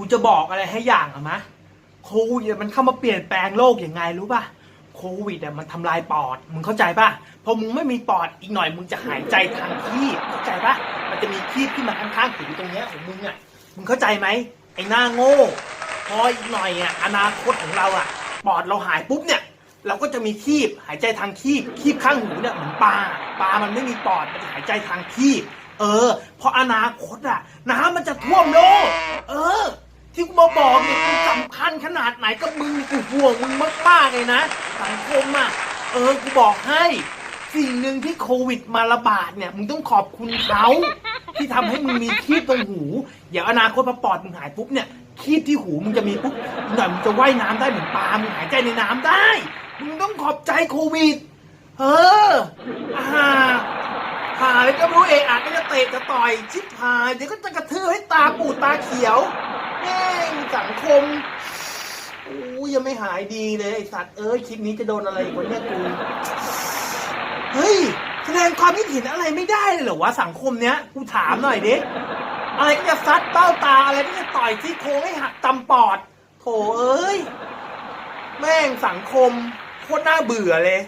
กูจะบอกอะไรให้อย่างอะมะโควิดมันเข้ามาเปลี่ยนแปลงโลกอยังไงรู้ป่ะโควิดอะมันทำลายปอด มึงเข้าใจป่ะพอมึงไม่มีปอดอีกหน่อยมึงจะหายใจทางคีบเข้าใจป่ะมันจะมีคีบที่มาข้างๆหูตรงเนี้ยของมึงอะมึงเข้าใจไหมไอ้หน้าโง่พออีกหน่อยอะอนาคตของเราอะปอดเราหายปุ๊บเนี่ยเราก็จะมีคีบหายใจทางคีบคีบข้างหูเนี่ยเหมือนปลาปลามันไม่มีปอดมันจะหายใจทางคีบเออ เพราะอนาคตอะน้ำมันจะท่วมโลกเออ ที่กูมาบอกเนี่ยกูสำคัญขนา ดไหนกับมึงกูห่วงมึงมากๆเลยนะสังคมอะเออกูบอกให้สิ่งหนึ่งที่โควิดมาระบาดเนี่ยมึงต้องขอบคุณเขาที่ทำให้มึงมีคีบตรงหูอย่างอนาคตพอปอดมึงหายปุ๊บเนี่ยคีบที่หูมึงจะมีปุ๊บหน่อยมึงจะว่ายน้ำได้เหมือนปลามึงหายใจในน้ำได้ มึงต้องขอบใจโควิด เอออ่าหายก็ไม่รู้เอะอะก็จะเตะจะต่อยชิบหายเดี๋ยวก็จะกระทืบให้ตาปูดตาเขียวแม่งสังคม อ้ยยังไม่หายดีเลยไอสัตว์เอ้ยคลิปนี้จะโดนอะไรอีกวะเนี่ยกูเฮ้ยแสดงความคิดเห็นอะไรไม่ได้เลยเหรอวะสังคมเนี้ยกูถามหน่อยดิอะไรก็จะซัดเป้าตาอะไรก็จะต่อยที่โครงให้หักตำปอดโถเอ้ย แม่งสังคมโคตรน่าเบื่อเลย